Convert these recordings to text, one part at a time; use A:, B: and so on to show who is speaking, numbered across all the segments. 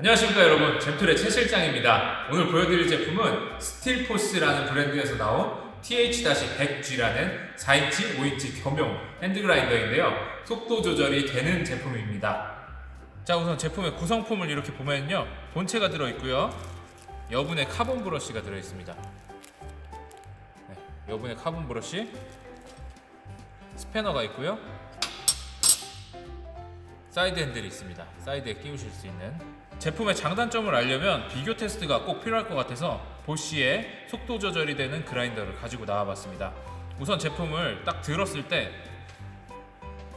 A: 안녕하십니까 여러분. 잼툴의 최 실장입니다. 오늘 보여드릴 제품은 스틸포스라는 브랜드에서 나온 TH-100G라는 4인치, 5인치 겸용 핸드그라인더인데요. 속도 조절이 되는 제품입니다. 자 우선 제품의 구성품을 이렇게 보면요. 본체가 들어있고요. 여분의 카본 브러쉬가 들어있습니다. 네, 여분의 카본 브러쉬. 스패너가 있고요. 사이드 핸들이 있습니다. 사이드에 끼우실 수 있는 제품의 장단점을 알려면 비교 테스트가 꼭 필요할 것 같아서 보쉬의 속도 조절이 되는 그라인더를 가지고 나와봤습니다. 우선 제품을 딱 들었을 때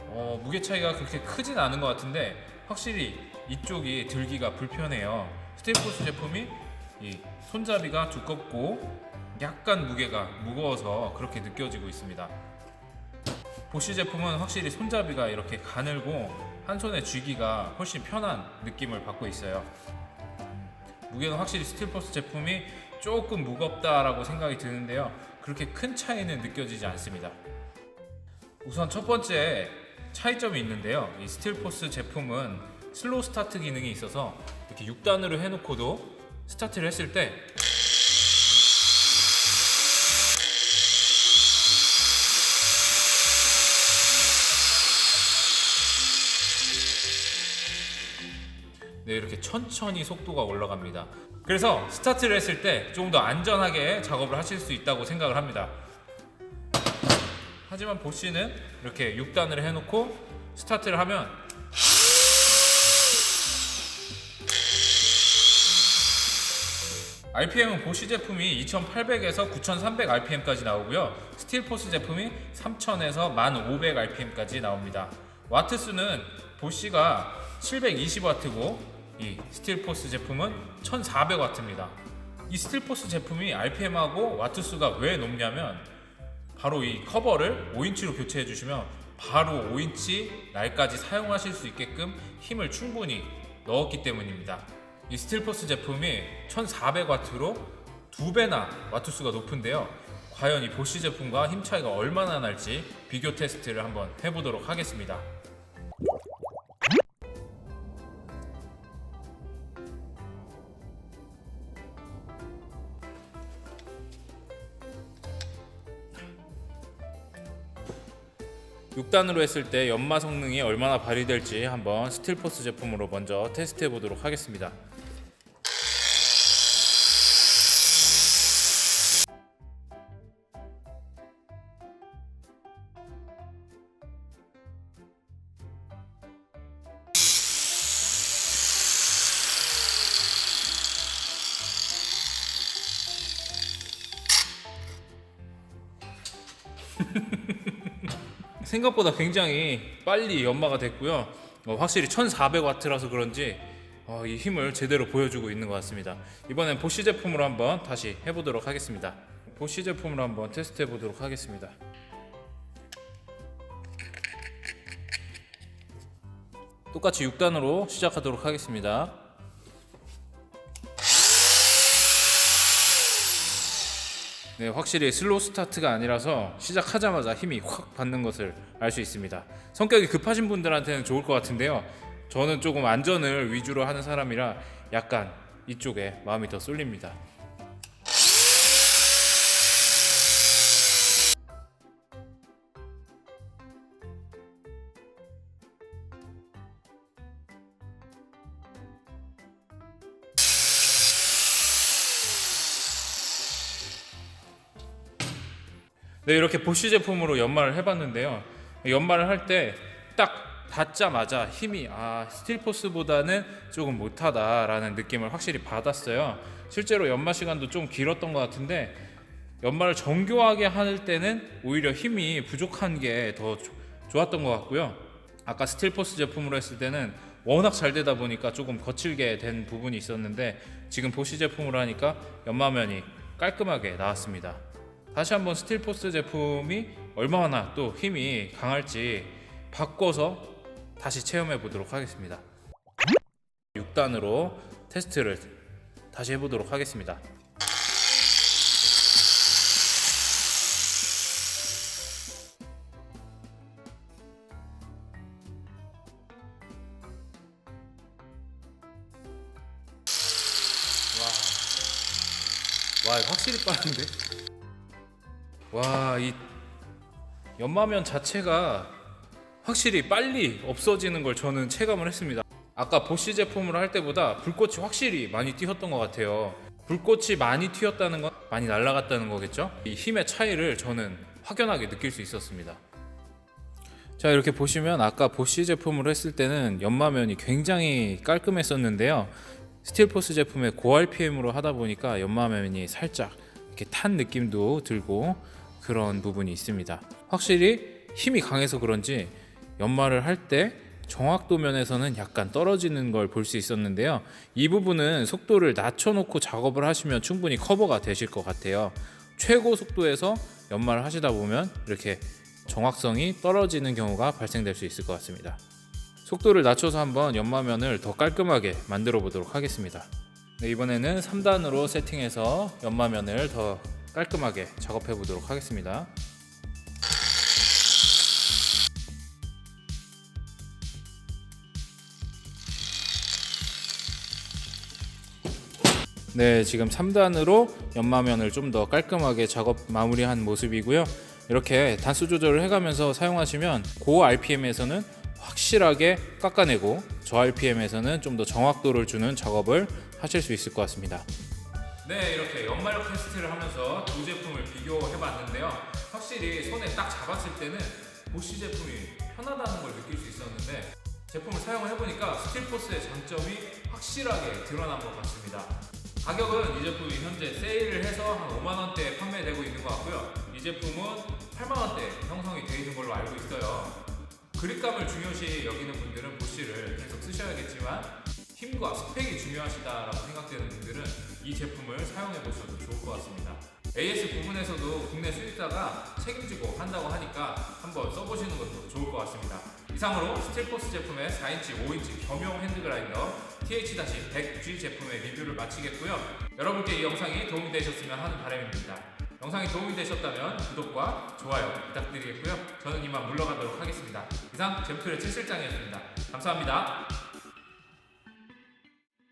A: 어, 무게 차이가 그렇게 크진 않은 것 같은데 확실히 이쪽이 들기가 불편해요. 스틸포스 제품이 이 손잡이가 두껍고 약간 무게가 무거워서 그렇게 느껴지고 있습니다. 보쉬 제품은 확실히 손잡이가 이렇게 가늘고 한 손에 쥐기가 훨씬 편한 느낌을 받고 있어요. 무게는 확실히 스틸포스 제품이 조금 무겁다라고 생각이 드는데요. 그렇게 큰 차이는 느껴지지 않습니다. 우선 첫 번째 차이점이 있는데요. 이 스틸포스 제품은 슬로우 스타트 기능이 있어서 이렇게 6단으로 해놓고도 스타트를 했을 때 네, 이렇게 천천히 속도가 올라갑니다. 그래서 스타트를 했을 때 조금 더 안전하게 작업을 하실 수 있다고 생각을 합니다. 하지만 보시는 이렇게 6단을 해놓고 스타트를 하면 RPM은 보쉬 제품이 2800에서 9300 RPM까지 나오고요. 스틸포스 제품이 3000에서 1500 RPM까지 나옵니다. 와트 수는 보쉬가 720와트고 이 스틸포스 제품은 1400와트입니다. 이 스틸포스 제품이 RPM하고 와트 수가 왜 높냐면 바로 이 커버를 5인치로 교체해 주시면 바로 5인치 날까지 사용하실 수 있게끔 힘을 충분히 넣었기 때문입니다. 이 스틸포스 제품이 1400와트로 두 배나 와트 수가 높은데요. 과연 이 보쉬 제품과 힘 차이가 얼마나 날지 비교 테스트를 한번 해보도록 하겠습니다. 육단으로 했을 때 연마 성능이 얼마나 발휘될지 한번 스틸포스 제품으로 먼저 테스트해 보도록 하겠습니다. 생각보다 굉장히 빨리 연마가 됐고요. 어, 확실히 1400와트라서 그런지 어, 이 힘을 제대로 보여주고 있는 것 같습니다. 이번엔 보쉬 제품으로 한번 다시 해보도록 하겠습니다. 보쉬 제품으로 한번 테스트해 보도록 하겠습니다. 똑같이 6단으로 시작하도록 하겠습니다. 네, 확실히 슬로우 스타트가 아니라서 시작하자마자 힘이 확 받는 것을 알 수 있습니다. 성격이 급하신 분들한테는 좋을 것 같은데요. 저는 조금 안전을 위주로 하는 사람이라 약간 이쪽에 마음이 더 쏠립니다. 네, 이렇게 보쉬 제품으로 연마를 해봤는데요. 연마를 할 때 딱 닿자마자 힘이 아 스틸포스보다는 조금 못하다라는 느낌을 확실히 받았어요. 실제로 연마 시간도 좀 길었던 것 같은데 연마를 정교하게 할 때는 오히려 힘이 부족한 게 더 좋았던 것 같고요. 아까 스틸포스 제품으로 했을 때는 워낙 잘 되다 보니까 조금 거칠게 된 부분이 있었는데 지금 보쉬 제품으로 하니까 연마면이 깔끔하게 나왔습니다. 다시 한번 스틸포스 제품이 얼마나 또 힘이 강할지 바꿔서 다시 체험해 보도록 하겠습니다. 6단으로 테스트를 다시 해보도록 하겠습니다. 와, 와 확실히 빠른데? 와 이 연마면 자체가 확실히 빨리 없어지는 걸 저는 체감을 했습니다. 아까 보쉬 제품을 할 때보다 불꽃이 확실히 많이 튀었던 것 같아요. 불꽃이 많이 튀었다는 건 많이 날아갔다는 거겠죠? 이 힘의 차이를 저는 확연하게 느낄 수 있었습니다. 자 이렇게 보시면 아까 보쉬 제품으로 했을 때는 연마면이 굉장히 깔끔했었는데요. 스틸포스 제품의 고RPM으로 하다 보니까 연마면이 살짝 이렇게 탄 느낌도 들고 그런 부분이 있습니다. 확실히 힘이 강해서 그런지 연마를 할때 정확도 면에서는 약간 떨어지는 걸 볼 수 있었는데요. 이 부분은 속도를 낮춰놓고 작업을 하시면 충분히 커버가 되실 것 같아요. 최고 속도에서 연마를 하시다 보면 이렇게 정확성이 떨어지는 경우가 발생될 수 있을 것 같습니다. 속도를 낮춰서 한번 연마면을 더 깔끔하게 만들어 보도록 하겠습니다. 네, 이번에는 3단으로 세팅해서 연마면을 더 깔끔하게 작업해 보도록 하겠습니다. 네, 지금 3단으로 연마면을 좀 더 깔끔하게 작업 마무리한 모습이고요. 이렇게 단수 조절을 해가면서 사용하시면 고 RPM에서는 확실하게 깎아내고 저 RPM에서는 좀 더 정확도를 주는 작업을 하실 수 있을 것 같습니다. 네, 이렇게 연마력 테스트를 하면서 두 제품을 비교해 봤는데요. 확실히 손에 딱 잡았을 때는 보쉬 제품이 편하다는 걸 느낄 수 있었는데 제품을 사용을 해보니까 스틸포스의 장점이 확실하게 드러난 것 같습니다. 가격은 이 제품이 현재 세일을 해서 한 5만 원대에 판매되고 있는 것 같고요. 이 제품은 8만 원대 형성이 되어 있는 걸로 알고 있어요. 그립감을 중요시 여기는 분들은 보쉬를 계속 쓰셔야겠지만 힘과 스펙이 중요하시다라고 생각되는 분들은 이 제품을 사용해 보셔도 좋을 것 같습니다. AS 부분에서도 국내 수입사가 책임지고 한다고 하니까 한번 써보시는 것도 좋을 것 같습니다. 이상으로 스틸포스 제품의 4인치, 5인치 겸용 핸드그라인더 TH-100G 제품의 리뷰를 마치겠고요. 여러분께 이 영상이 도움이 되셨으면 하는 바람입니다. 영상이 도움이 되셨다면 구독과 좋아요 부탁드리겠고요. 저는 이만 물러가도록 하겠습니다. 이상 잼플의 최 실장이었습니다. 감사합니다.